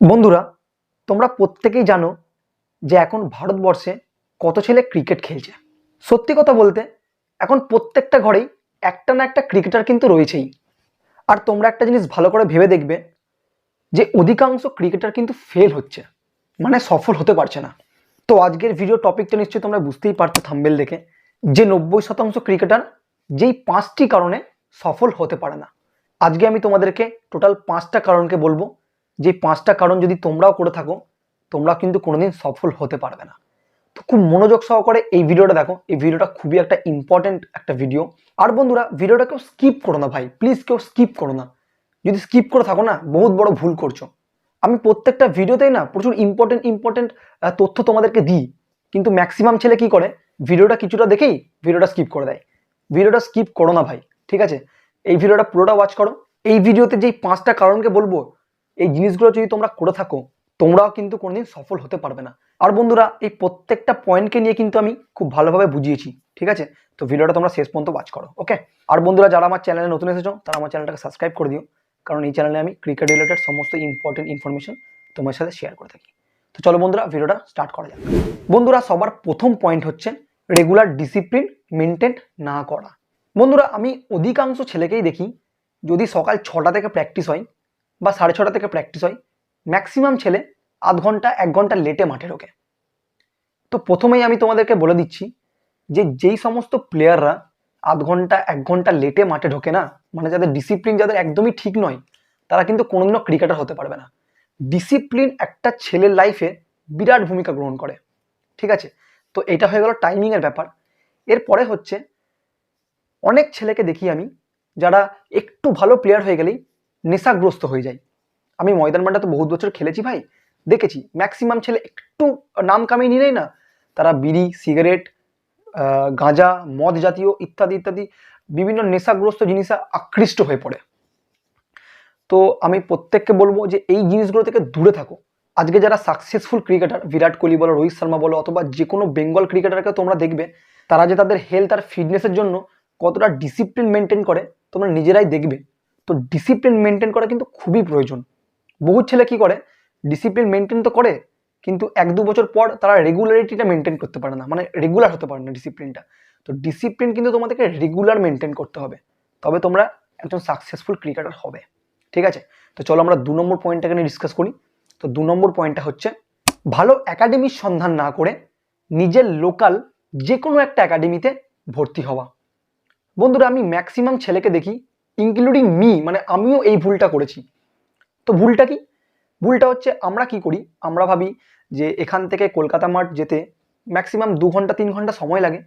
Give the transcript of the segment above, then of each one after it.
বন্ধুরা, তোমরা প্রত্যেকেই জানো যে এখন ভারতবর্ষে কত ছেলে ক্রিকেট খেলছে। সত্যি কথা বলতে, এখন প্রত্যেকটা ঘরেই একটা না একটা ক্রিকেটার কিন্তু রয়েছেই। আর তোমরা একটা জিনিস ভালো করে ভেবে দেখবে যে অধিকাংশ ক্রিকেটার কিন্তু ফেল হচ্ছে মানে সফল হতে পারছে না। তো আজকের ভিডিও টপিকটা নিশ্চয়ই তোমরা বুঝতেই পারছ থাম্বেল দেখে যে নব্বই শতাংশ ক্রিকেটার যেই পাঁচটি কারণে সফল হতে পারে না। আজকে আমি তোমাদেরকে টোটাল পাঁচটা কারণকে বলব। যে পাঁচটা কারণ যদি তোমরাও করে থাকো, তোমরা কিন্তু কোনোদিন সফল হতে পারবে না। তো খুব মনোযোগ সহকারে এই ভিডিওটা দেখো। এই ভিডিওটা খুবই একটা ইম্পর্টেন্ট একটা ভিডিও আর বন্ধুরা ভিডিওটা কেউ স্কিপ করো না ভাই। প্লিজ কেউ স্কিপ করো না। যদি স্কিপ করে থাকো না, বহুত বড় ভুল করছ। আমি প্রত্যেকটা ভিডিওতেই না, প্রচুর ইম্পর্টেন্ট ইম্পর্টেন্ট তথ্য তোমাদেরকে দিই। কিন্তু ম্যাক্সিমাম ছেলে কি করে? ভিডিওটা কিছুটা দেখেই ভিডিওটা স্কিপ করে দেয়। ভিডিওটা স্কিপ করো না ভাই, ঠিক আছে? এই ভিডিওটা পুরোটা ওয়াচ করো। এই ভিডিওতে যেই পাঁচটা কারণকে বলব এই জিনিসগুলো যদি তোমরা করে থাকো, তোমরাও কিন্তু কোনোদিন সফল হতে পারবে না। আর বন্ধুরা, এই প্রত্যেকটা পয়েন্টকে নিয়ে কিন্তু আমি খুব ভালোভাবে বুঝিয়েছি, ঠিক আছে? তো ভিডিওটা তোমরা শেষ পর্যন্ত ওয়াচ করো ওকে আর বন্ধুরা, যারা আমার চ্যানেলে নতুন এসেছ, তারা আমার চ্যানেলটাকে সাবস্ক্রাইব করে দিও, কারণ এই চ্যানেলে আমি ক্রিকেট রিলেটেড সমস্ত ইম্পর্টেন্ট ইনফরমেশন তোমার সাথে শেয়ার করে থাকি। তো চলো বন্ধুরা, ভিডিওটা স্টার্ট করা যাক। বন্ধুরা, সবার প্রথম পয়েন্ট হচ্ছে রেগুলার ডিসিপ্লিন মেনটেন না করা। বন্ধুরা, আমি অধিকাংশ ছেলেকেই দেখি, যদি সকাল ছটা থেকে প্র্যাকটিস হয় বা সাড়ে ছটা থেকে প্র্যাকটিস হয়। ম্যাক্সিমাম ছেলে আধ ঘণ্টা, এক ঘণ্টা লেটে মাঠে ঢোকে। তো প্রথমেই আমি তোমাদেরকে বলে দিচ্ছি যে যেই সমস্ত প্লেয়াররা আধ ঘণ্টা, এক ঘণ্টা লেটে মাঠে ঢোকে না মানে যাদের ডিসিপ্লিন যাদের একদমই ঠিক নয়, তারা কিন্তু কোনোদিনও ক্রিকেটার হতে পারবে না। ডিসিপ্লিন একটা ছেলের লাইফে বিরাট ভূমিকা গ্রহণ করে। ঠিক আছে? তো এটা হয়ে গেল টাইমিংয়ের ব্যাপার। এরপরে হচ্ছে অনেক ছেলেকে দেখি আমি যারা একটু ভালো প্লেয়ার হয়ে গেলেই নেশাগ্রস্ত হয়ে যায় আমি ময়দান মাঠে তো বহুত বছর খেলেছি ভাই। দেখেছি ম্যাক্সিমাম ছেলে একটু নাম কামিয়ে নিলেই না। তারা বিড়ি সিগারেট গাঁজা, মদ জাতীয় ইত্যাদি ইত্যাদি বিভিন্ন নেশাগ্রস্ত জিনিসে আকৃষ্ট হয়ে পড়ে। তো আমি প্রত্যেককে বলব যে এই জিনিসগুলো থেকে দূরে থাকো। আজকে যারা সাকসেসফুল ক্রিকেটার বিরাট কোহলি বলো, রোহিত শর্মা বলো, অথবা যে কোনো বেঙ্গল ক্রিকেটারকে তোমরা দেখবে, তারা যে তাদের হেলথ আর ফিটনেসের জন্য কতটা ডিসিপ্লিন মেনটেন করে, তোমরা নিজেরাই দেখবে। তো ডিসিপ্লিন মেনটেন করা কিন্তু খুবই প্রয়োজন। বহু ছেলে কি করে? ডিসিপ্লিন মেনটেন তো করে, কিন্তু এক দু বছর পর তারা রেগুলারিটিটা মেনটেন করতে পারে না মানে রেগুলার হতে পারে না ডিসিপ্লিনটা তো ডিসিপ্লিন কিন্তু তোমাদেরকে রেগুলার মেনটেন করতে হবে। তবে তোমরা একজন সাকসেসফুল ক্রিকেটার হবে। ঠিক আছে? তো চলো আমরা দু নম্বর পয়েন্টটাকে নিয়ে ডিসকাস করি। তো দু নম্বর পয়েন্টটা হচ্ছে, ভালো একাডেমির সন্ধান না করে নিজের লোকাল যে কোনো একটা একাডেমিতে ভর্তি হওয়া। বন্ধুরা, আমি ম্যাক্সিমাম ছেলেকে দেখি ইনক্লুডিং মি মানে আমিও এই ভুলটা করেছি। তো ভুলটা কি? ভুলটা হচ্ছে আমরা কি করি? আমরা ভাবি যে এখান থেকে কলকাতা মাঠ যেতে ম্যাক্সিমাম দু ঘণ্টা, তিন ঘণ্টা সময় লাগে,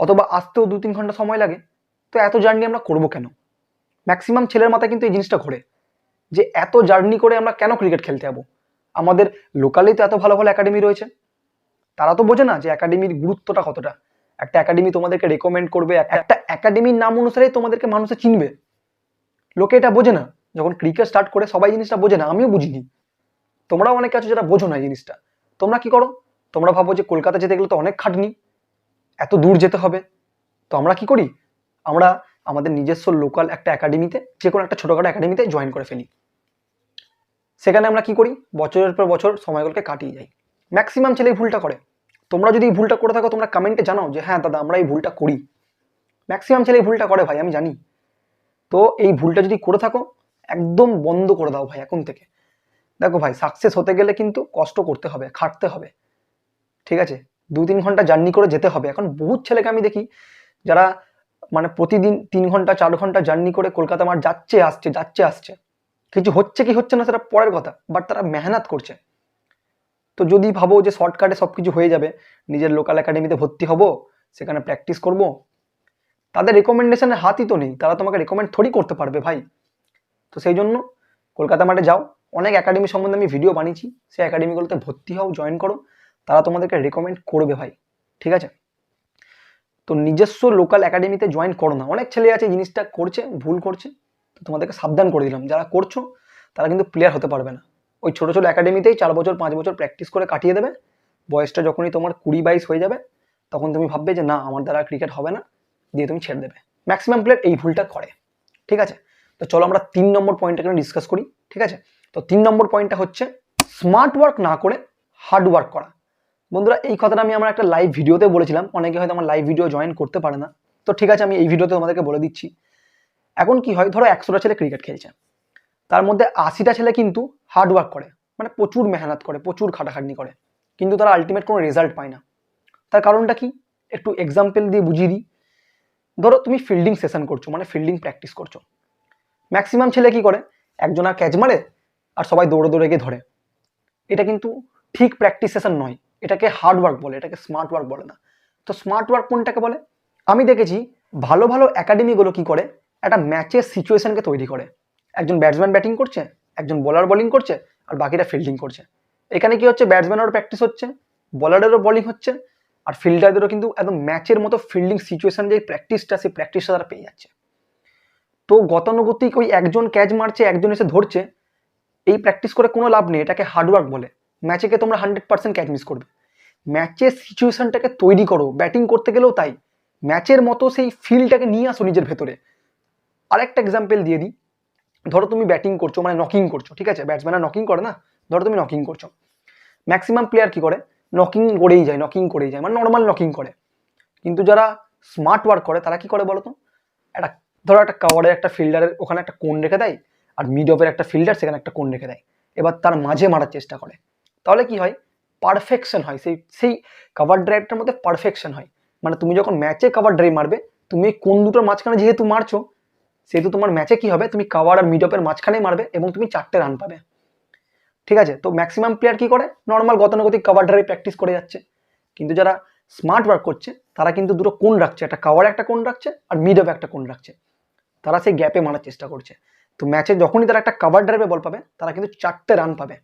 অথবা আসতেও দু, তিন ঘণ্টা সময় লাগে। তো এত জার্নি আমরা করব কেন? ম্যাক্সিমাম ছেলের মাথায় কিন্তু এই জিনিসটা ঘোরে যে এত জার্নি করে আমরা কেন ক্রিকেট খেলতে যাব? আমাদের লোকালেই তো এত ভালো ভালো একাডেমি রয়েছে। তারা তো বোঝে না যে একাডেমির গুরুত্বটা কতটা। একটা একাডেমি তোমাদেরকে রেকমেন্ড করবে, একটা একাডেমির নাম অনুসারে তোমাদেরকে মানুষে চিনবে। লোকে এটা বোঝে না। যখন ক্রিকেট স্টার্ট করে সবাই জিনিসটা বোঝে না, আমিও বুঝিনি। তোমরাও অনেকে আছো যারা বোঝো না জিনিসটা। তোমরা কি করো? তোমরা ভাবো যে কলকাতা যেতে গেলে তো অনেক খাটনি, এত দূর যেতে হবে। তো আমরা কি করি? আমরা আমাদের নিজস্ব লোকাল একটা একাডেমিতে যে কোনো একটা ছোটোখাটো একাডেমিতে জয়েন করে ফেলি। সেখানে আমরা কি করি? বছরের পর বছর সময়গুলোকে কাটিয়ে যাই। ম্যাক্সিমাম ছেলে ভুলটা করে। তোমরা যদি ভুলটা করে থাকো, তোমরা কমেন্টে জানাও যে হ্যাঁ দাদা, আমরা এই ভুলটা করি। ম্যাক্সিমাম ছেলে ভুলটা করে ভাই, আমি জানি। তো এই ভুলটা যদি করে থাকো, একদম বন্ধ করে দাও ভাই, এখন থেকে। দেখো ভাই সাকসেস হতে গেলে কিন্তু কষ্ট করতে হবে, খাটতে হবে। ঠিক আছে? দু তিন ঘণ্টা জার্নি করে যেতে হবে। এখন বহুত ছেলেকে আমি দেখি, যারা মানে প্রতিদিন তিন ঘণ্টা, চার ঘণ্টা জার্নি করে কলকাতা মাঠ যাচ্ছে, আসছে যাচ্ছে, আসছে। কিছু হচ্ছে কি হচ্ছে না, সেটা পরের কথা বাট তারা মেহনত করছে। তো যদি ভাবো যে শর্টকাটে সব কিছু হয়ে যাবে, নিজের লোকাল একাডেমিতে ভর্তি হব, সেখানে প্র্যাকটিস করব, তাদের রেকমেন্ডেশনের হাতই তো নেই, তারা তোমাকে রেকমেন্ড থোড়ি করতে পারবে ভাই। তো সেই জন্য কলকাতা মাঠে যাও, অনেক একাডেমি সম্বন্ধে আমি ভিডিও বানিয়েছি, সেই একাডেমিগুলোতে ভর্তি হও জয়েন করো, তারা তোমাদেরকে রেকমেন্ড করবে ভাই, ঠিক আছে? তো নিজস্ব লোকাল একাডেমিতে জয়েন করো না, অনেক ছেলে আছে জিনিসটা করছে, ভুল করছে, তো তোমাদেরকে সাবধান করে দিলাম, যারা করছ, তারা কিন্তু প্লেয়ার হতে পারবে না। ওই ছোটো ছোটো একাডেমিতেই চার বছর, পাঁচ বছর প্র্যাকটিস করে কাটিয়ে দেবে। বয়সটা যখনই তোমার কুড়ি বাইশ হয়ে যাবে, তখন তুমি ভাববে যে, না, আমার দ্বারা ক্রিকেট হবে না, দিয়ে তুমি ছেড়ে দেবে। ম্যাক্সিমাম প্লেয়ার এই ভুলটা করে। ঠিক আছে? তো চলো আমরা তিন নম্বর পয়েন্টটা ডিসকাস করি। ঠিক আছে? তো তিন নম্বর পয়েন্টটা হচ্ছে স্মার্ট ওয়ার্ক না করে হার্ড ওয়ার্ক করা। বন্ধুরা, এই কথাটা আমি আমার একটা লাইভ ভিডিওতে বলেছিলাম। অনেকে হয়তো আমার লাইভ ভিডিও জয়েন করতে পারে না। তো ঠিক আছে, আমি এই ভিডিওতে তোমাদেরকে বলে দিচ্ছি। এখন কি হয়? ধরো একশোটা ছেলে ক্রিকেট খেলছে। তার মধ্যে আশিটা ছেলে কিন্তু হার্ড ওয়ার্ক করে মানে প্রচুর মেহনত করে, প্রচুর খাটাখাটনি করে। কিন্তু তারা আলটিমেট কোনো রেজাল্ট পায় না। তার কারণটা কি? একটু এক্সাম্পল দিয়ে বুঝিয়ে দিই। ধরো তুমি ফিল্ডিং সেশন করছ মানে ফিল্ডিং প্র্যাকটিস করছ। ম্যাক্সিমাম ছেলে কি করে? একজন আর ক্যাচ মারে আর সবাই দৌড়ে দৌড়ে গিয়ে ধরে। এটা কিন্তু ঠিক প্র্যাকটিস সেশন নয়। এটাকে হার্ড ওয়ার্ক বলে, এটাকে স্মার্ট ওয়ার্ক বলে না। তো স্মার্ট ওয়ার্ক কোনটাকে বলে? আমি দেখেছি ভালো ভালো একাডেমিগুলো কি করে? একটা ম্যাচের সিচুয়েশনকে তৈরি করে। একজন ব্যাটসম্যান ব্যাটিং করছে, একজন বোলার বোলিং করছে, আর বাকিটা ফিল্ডিং করছে। এখানে কি হচ্ছে? ব্যাটসম্যানেরও প্র্যাকটিস হচ্ছে বলারেরও বোলিং হচ্ছে, আর ফিল্ডারদেরও কিন্তু একদম ম্যাচের মতো ফিল্ডিং সিচুয়েশন যে প্র্যাকটিসটা সেই প্র্যাকটিসটা তারা পেয়ে যাচ্ছে। তো গতানুগতিক ওই একজন ক্যাচ মারছে, একজন এসে ধরছে, এই প্র্যাকটিস করে কোনো লাভ নেই, এটাকে হার্ডওয়ার্ক বলে। ম্যাচেকে তোমরা হান্ড্রেড পার্সেন্ট ক্যাচ মিস করবে। ম্যাচের সিচুয়েশনটাকে তৈরি করো ব্যাটিং করতে গেলেও তাই। ম্যাচের মতো সেই ফিলটাকে নিয়ে আসো নিজের ভেতরে। আরেকটা এক্সাম্পল দিয়ে দিই। ধরো তুমি ব্যাটিং করছ মানে নকিং করছ, ঠিক আছে? ব্যাটসম্যানরা নকিং করে না? ধরো তুমি নকিং করছ। ম্যাক্সিমাম প্লেয়ার কি করে? নকিং করেই যায় নকিং করেই যায় মানে নর্মাল নকিং করে। কিন্তু যারা স্মার্ট ওয়ার্ক করে, তারা কি করে বলো তো? একটা, ধরো একটা কাওয়ারের একটা ফিল্ডারের ওখানে একটা কোন রেখে দেয়, আর মিড অফের একটা ফিল্ডার সেখানে একটা কোন রেখে দেয়। এবার তার মাঝে মারার চেষ্টা করে। তাহলে কি হয়? পারফেকশন হয়। সেই সেই কাভার ড্রাইভটার মধ্যে পারফেকশন হয়। মানে তুমি যখন ম্যাচে কাভার ড্রাইভ মারবে, তুমি কোন দুটোর মাঝখানে যেহেতু মারছো সেহেতু তোমার ম্যাচে কি হবে? তুমি কাভার আর মিড অফের মাঝখানেই মারবে এবং তুমি চারটে রান পাবে। ঠিক আছে? তো ম্যাক্সিমাম প্লেয়ার কি করে? নর্মাল গতানুগতিক কাভার ড্রাইভ প্র্যাকটিস করে যাচ্ছে। কিন্তু যারা স্মার্ট ওয়ার্ক করছে, তারা কিন্তু দুটো কোন রাখছে। একটা কাভার একটা কোন রাখছে আর মিড অফ একটা কোন রাখছে। তারা সেই গ্যাপে মারার চেষ্টা করছে। তো ম্যাচে যখনই তারা একটা কাভার ড্রাইভে বল পাবে, তারা কিন্তু চারটে রান পাবে।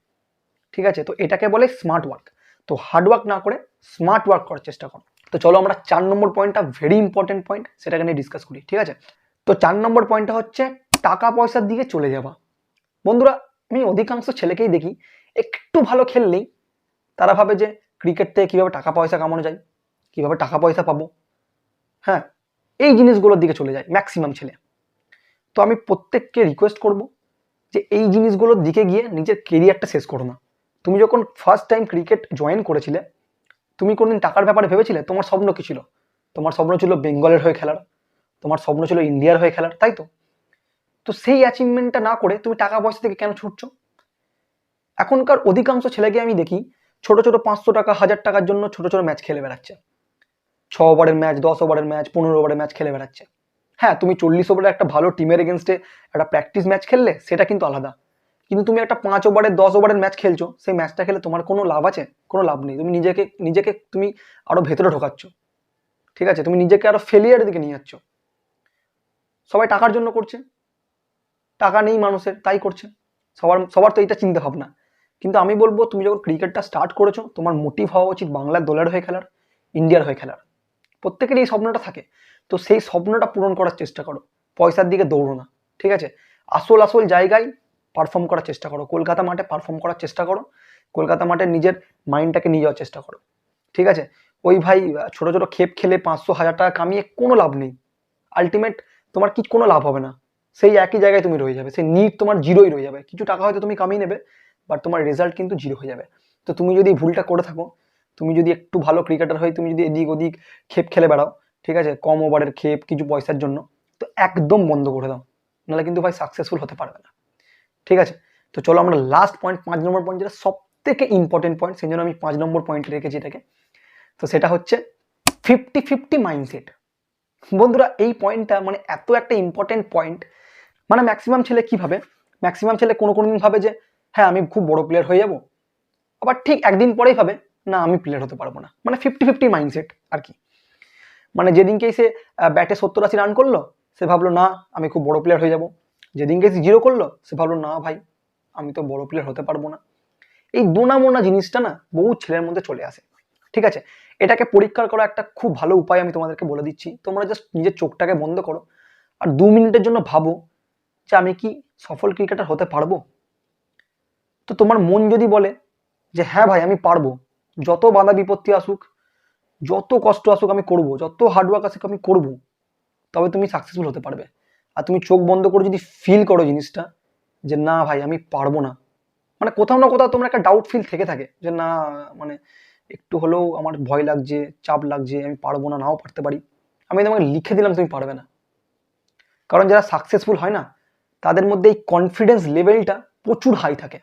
ঠিক আছে? তো এটাকে বলে স্মার্ট ওয়ার্ক তো হার্ড ওয়ার্ক না করে স্মার্ট ওয়ার্ক করার চেষ্টা করো। তো চলো আমরা চার নম্বর পয়েন্টটা ভেরি ইম্পর্টেন্ট পয়েন্ট সেটাকে নিয়ে ডিসকাস করি। ঠিক আছে? তো চার নম্বর পয়েন্টটা হচ্ছে টাকা পয়সার দিকে চলে যাওয়া। বন্ধুরা, আমি অধিকাংশ ছেলেকেই দেখি, একটু ভালো খেললেই তারা ভাবে যে ক্রিকেট থেকে কীভাবে টাকা পয়সা কামানো যায়, কীভাবে টাকা পয়সা পাবো। হ্যাঁ এই জিনিসগুলোর দিকে চলে যায় ম্যাক্সিমাম ছেলে। তো আমি প্রত্যেককে রিকোয়েস্ট করব যে এই জিনিসগুলোর দিকে গিয়ে নিজের কেরিয়ারটা শেষ করো না। তুমি যখন ফার্স্ট টাইম ক্রিকেট জয়েন করেছিলে, তুমি কোনদিন টাকার ব্যাপারে ভেবেছিলে? তোমার স্বপ্ন কী ছিল? তোমার স্বপ্ন ছিল বেঙ্গলের হয়ে খেলার। তোমার স্বপ্ন ছিল ইন্ডিয়ার হয়ে খেলার, তাই তো? তো সেই অ্যাচিভমেন্টটা না করে তুমি টাকা পয়সা থেকে কেন ছুটছো? এখনকার অধিকাংশ ছেলেকে আমি দেখি ছোট ছোট পাঁচশো টাকা, হাজার টাকার জন্য ছোট ছোট ম্যাচ খেলে বেড়াচ্ছে। ছ ওভারের ম্যাচ দশ ওভারের ম্যাচ পনেরো ওভারের ম্যাচ খেলে বেড়াচ্ছে। হ্যাঁ তুমি চল্লিশ ওভারের একটা ভালো টিমের এগেনস্টে একটা প্র্যাকটিস ম্যাচ খেললে, সেটা কিন্তু আলাদা। কিন্তু তুমি একটা পাঁচ ওভারের দশ ওভারের ম্যাচ খেলছো, সেই ম্যাচটা খেলে তোমার কোনো লাভ আছে? কোনো লাভ নেই। তুমি নিজেকে নিজেকে তুমি আরও ভেতরে ঢোকাচ্ছ। ঠিক আছে? তুমি নিজেকে আরও ফেলিয়ারের দিকে নিয়ে যাচ্ছ। সবাই টাকার জন্য করছে। টাকা নেই মানুষের, তাই করছে। সবার সবার তো এইটা চিন্তা ভাবনা। কিন্তু আমি বলব, তুমি যখন ক্রিকেটটা স্টার্ট করেছ, তোমার মোটিভ হওয়া উচিত বাংলার দলের হয়ে খেলার, ইন্ডিয়ার হয়ে খেলার। প্রত্যেকের এই স্বপ্নটা থাকে। তো সেই স্বপ্নটা পূরণ করার চেষ্টা করো। পয়সার দিকে দৌড়ো না, ঠিক আছে? আসল আসল জায়গায় পারফর্ম করার চেষ্টা করো। কলকাতা মাঠে পারফর্ম করার চেষ্টা করো। কলকাতা মাঠে নিজের মাইন্ডটাকে নিয়ে যাওয়ার চেষ্টা করো। ঠিক আছে? ওই ভাই, ছোট ছোট খেপ খেলে পাঁচশো, হাজার টাকা কামিয়ে কোনো লাভ নেই। আলটিমেট তোমার কি কোনো লাভ হবে না? সেই একই জায়গায় তুমি রয়ে যাবে, সেই নিট তোমার জিরোই রয়ে যাবে। কিছু টাকা হয়তো তুমি কামিয়ে নেবে বাট তোমার রেজাল্ট কিন্তু জিরো হয়ে যাবে। তো তুমি যদি ভুলটা করে থাকো, তুমি যদি একটু ভালো ক্রিকেটার হয়ে তুমি যদি এদিক ওদিক খেপ খেলে বেড়াও, ঠিক আছে? কম ওভারের খেপ, কিছু পয়সার জন্য, তো একদম বন্ধ করে দাও। নাহলে কিন্তু ভাই সাকসেসফুল হতে পারবে না। ঠিক আছে? তো চলো আমরা লাস্ট পয়েন্ট পাঁচ নম্বর পয়েন্ট যেটা সব থেকে ইম্পর্টেন্ট পয়েন্ট সেই জন্য আমি পাঁচ নম্বর পয়েন্ট রেখেছি এটাকে। তো সেটা হচ্ছে ফিফটি ফিফটি মাইন্ডসেট বন্ধুরা, এই পয়েন্টটা মানে এত একটা ইম্পর্টেন্ট পয়েন্ট মানে ম্যাক্সিমাম ছেলে কি ভাবে? ম্যাক্সিমাম ছেলে কোনো কোনো দিন ভাবে যে হ্যাঁ আমি খুব বড় প্লেয়ার হয়ে যাব। আবার ঠিক একদিন পরেই ভাবে, না, আমি প্লেয়ার হতে পারব না। মানে ফিফটি ফিফটি মাইন্ডসেট আর কি। মানে যেদিনকেই সে ব্যাটে সত্তর আশি রান করল, সে ভাবলো, না, আমি খুব বড় প্লেয়ার হয়ে যাব। যেদিনকে সে জিরো করল, সে ভাবলো, না, ভাই, আমি তো বড় প্লেয়ার হতে পারব না। এই দোনা মোনা জিনিসটা না বহু ছেলের মধ্যে চলে আসে। ঠিক আছে? এটাকে পরীক্ষা করা, একটা খুব ভালো উপায় আমি তোমাদেরকে বলে দিচ্ছি। তোমরা জাস্ট নিজের চোখটাকে বন্ধ করো। আর দু মিনিটের জন্য ভাবো যে আমি কি সফল ক্রিকেটার হতে পারব? তো তোমার মন যদি বলে যে হ্যাঁ ভাই, আমি পারব। যত বাধা বিপত্তি আসুক, যত কষ্ট আসুক আমি করব, যত হার্ডওয়ার্ক আসুক আমি করব, তবে তুমি সাকসেসফুল হতে পারবে। আর তুমি চোখ বন্ধ করে যদি ফিল করো জিনিসটা যে না ভাই, আমি পারব না। মানে কোথাও না কোথাও তোমরা একটা ডাউট ফিল থেকে থাকে যে না মানে একটু হলেও আমার ভয় লাগছে, চাপ লাগছে, আমি পারব না, নাও পারতে পারি। আমি তোমাকে লিখে দিলাম, তুমি পারবে না। কারণ যারা সাকসেসফুল হয় না, তাদের মধ্যে এই কনফিডেন্স লেভেলটা প্রচুর হাই থাকে।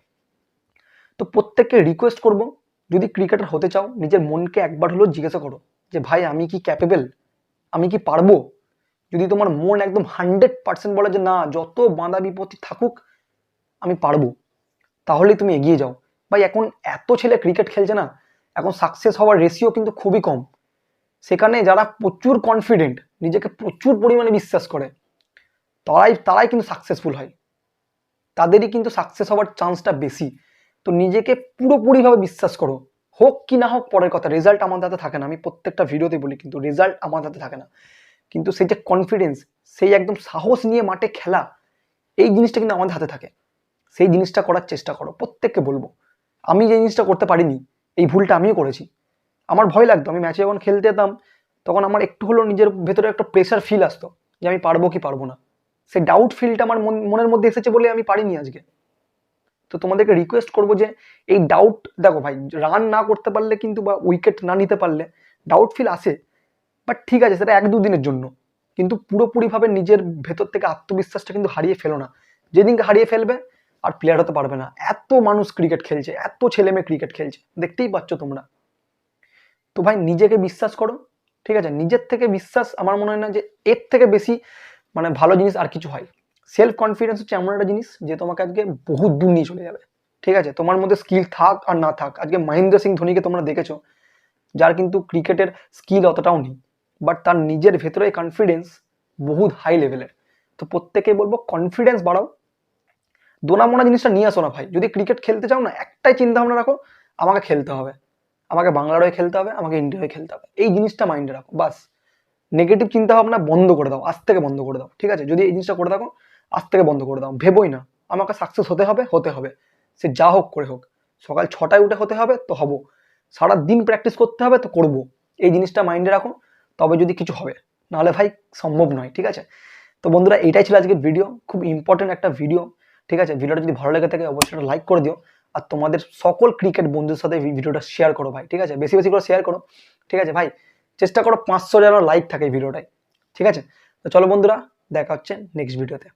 তো প্রত্যেককে রিকোয়েস্ট করব, যদি ক্রিকেটার হতে চাও, নিজের মনকে একবার হলেও জিজ্ঞাসা করো যে, ভাই, আমি কি ক্যাপেবল আমি কি পারব? যদি তোমার মন একদম হান্ড্রেড পার্সেন্ট বলে যে, না, যত বাঁধা বিপত্তি থাকুক, আমি পারব, তাহলেই তুমি এগিয়ে যাও। ভাই, এখন এত ছেলে ক্রিকেট খেলছে না এখন সাকসেস হওয়ার রেশিও কিন্তু খুবই কম। সেখানে যারা প্রচুর কনফিডেন্ট নিজেকে প্রচুর পরিমাণে বিশ্বাস করে, তারাই তারাই কিন্তু সাকসেসফুল হয়। তাদেরই কিন্তু সাকসেস হওয়ার চান্সটা বেশি। তো নিজেকে পুরোপুরিভাবে বিশ্বাস করো। হোক কি না হোক পরের কথা রেজাল্ট আমার হাতে থাকে না। আমি প্রত্যেকটা ভিডিওতে বলি, কিন্তু রেজাল্ট আমার হাতে থাকে না। কিন্তু সেই যে কনফিডেন্স সেই একদম সাহস নিয়ে মাঠে খেলা, এই জিনিসটা কিন্তু আমাদের হাতে থাকে। সেই জিনিসটা করার চেষ্টা করো। প্রত্যেককে বলব। আমি যে জিনিসটা করতে পারিনি এই ভুলটা আমিও করেছি। আমার ভয় লাগতো, আমি ম্যাচে যখন খেলতে যেতাম, তখন আমার একটু হলেও নিজের ভেতরে একটা প্রেশার ফিল আসতো যে আমি পারব কি পারব না। সেই ডাউট ফিলটা আমার মন- মনের মধ্যে এসেছে বলে আমি পারিনি আজকে। তো তোমাদেরকে রিকোয়েস্ট করব যে, এই ডাউট দেখো ভাই রান না করতে পারলে কিন্তু বা উইকেট না নিতে পারলে ডাউট ফিল আসে। বাট ঠিক আছে, সেটা এক দুদিনের জন্য। কিন্তু পুরোপুরিভাবে নিজের ভেতর থেকে আত্মবিশ্বাসটা কিন্তু হারিয়ে ফেলো না। যেদিনকে হারিয়ে ফেলবে আর প্লেয়ার হতে পারবে না। এত মানুষ ক্রিকেট খেলছে, এত ছেলে মেয়ে ক্রিকেট খেলছে। দেখতেই পাচ্ছ তোমরা। তো ভাই, নিজেকে বিশ্বাস করো, ঠিক আছে? নিজের থেকে বিশ্বাস আমার মনে হয় না যে এর থেকে বেশি মানে ভালো জিনিস আর কিছু হয়। সেলফ কনফিডেন্স হচ্ছে এমন একটা জিনিস যে তোমাকে আজকে বহু দূর নিয়ে চলে যাবে। ঠিক আছে? তোমার মধ্যে স্কিল থাক আর না থাক। আজকে মহেন্দ্র সিং ধোনিকে তোমরা দেখেছ, যার কিন্তু ক্রিকেটের স্কিল অতটাও নেই। বাট তার নিজের ভেতরে কনফিডেন্স বহুত হাই লেভেলের তো প্রত্যেকে বলব কনফিডেন্স বাড়াও দোনামোনা জিনিসটা নিয়ে আসো না ভাই। যদি ক্রিকেট খেলতে চাও না, একটাই চিন্তা ভাবনা রাখো, আমাকে খেলতে হবে। আমাকে বাংলার হয়ে খেলতে হবে, আমাকে ইন্ডিয়া হয়ে খেলতে হবে। এই জিনিসটা মাইন্ডে রাখো, বাস। নেগেটিভ চিন্তা ভাবনা বন্ধ করে দাও, আজ থেকে বন্ধ করে দাও, ঠিক আছে? যদি এই জিনিসটা করে থাকো, আজ থেকে বন্ধ করে দাও। ভেবোই না, আমাকে সাকসেস হতে হবে হতে হবে। সে যা হোক করে হোক। সকাল ছটায় উঠে হতে হবে, তো হব। সারা দিন প্র্যাকটিস করতে হবে, তো করব। এই জিনিসটা মাইন্ডে রাখো, তবে যদি কিছু হবে, নাহলে ভাই সম্ভব নয়, ঠিক আছে? তো বন্ধুরা, এটাই ছিল আজকের ভিডিও খুব ইম্পর্টেন্ট একটা ভিডিও ঠিক আছে? ভিডিওটা যদি ভালো লেগে থাকে, অবশ্যই একটা লাইক করে দিও। আর তোমাদের সকল ক্রিকেট বন্ধুর সাথে ভিডিওটা শেয়ার করো ভাই, ঠিক আছে? বেশি বেশি করে শেয়ার করো, ঠিক আছে ভাই? চেষ্টা করো পাঁচশো যেন লাইক থাকে ভিডিওটায়, ঠিক আছে? তো চলো বন্ধুরা, দেখা হচ্ছে নেক্সট ভিডিওতে